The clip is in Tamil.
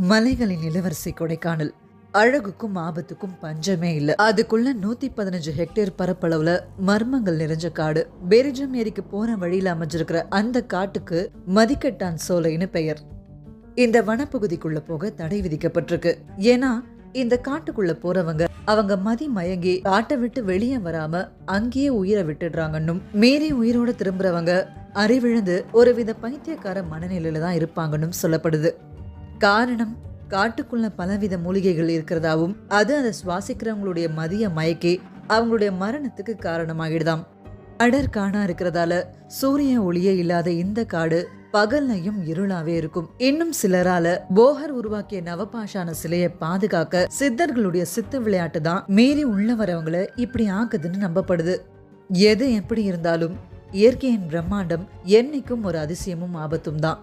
மலைகளின் இளவரசி கொடைக்கானல். அழகுக்கும் ஆபத்துக்கும் பஞ்சமே இல்லை. அதுக்குள்ள நூத்தி பதினஞ்சு ஹெக்டேர் பரப்பளவுல மர்மங்கள் நிறைஞ்ச காடு. பெரிஜம் ஏரிக்கு போன வழியில அமைஞ்சிருக்கிற அந்த காட்டுக்கு மதிக்கட்டான் சோலைன்னு பெயர். இந்த வனப்பகுதிக்குள்ள போக தடை விதிக்கப்பட்டிருக்கு. ஏன்னா இந்த காட்டுக்குள்ள போறவங்க அவங்க மதி மயங்கி காட்டை விட்டு வெளியே வராம அங்கேயே உயிரை விட்டுடுறாங்கன்னும் மீறி உயிரோட திரும்புறவங்க அறிவிழந்து ஒருவித பைத்தியக்கார மனநிலையில தான் இருப்பாங்கன்னும் சொல்லப்படுது. காரணம் காட்டுக்குள்ள பலவித மூலிகைகள் இருக்கிறதாவும் அது அதை சுவாசிக்கிறவங்களுடைய மதிய மயக்கே அவங்களுடைய மரணத்துக்கு காரணமாகிடுதாம். அடர் காணா இருக்கிறதால சூரிய ஒளியே இல்லாத இந்த காடு பகல்லையும் இருளாவே இருக்கும். இன்னும் சிலரால போகர் உருவாக்கிய நவபாஷான சிலையை பாதுகாக்க சித்தர்களுடைய சித்து விளையாட்டு தான் மீறி உள்ள வரவங்களை இப்படி ஆக்குதுன்னு நம்பப்படுது. எது எப்படி இருந்தாலும் இயற்கையின் பிரம்மாண்டம் என்னைக்கும் ஒரு அதிசயமும் ஆபத்தும் தான்.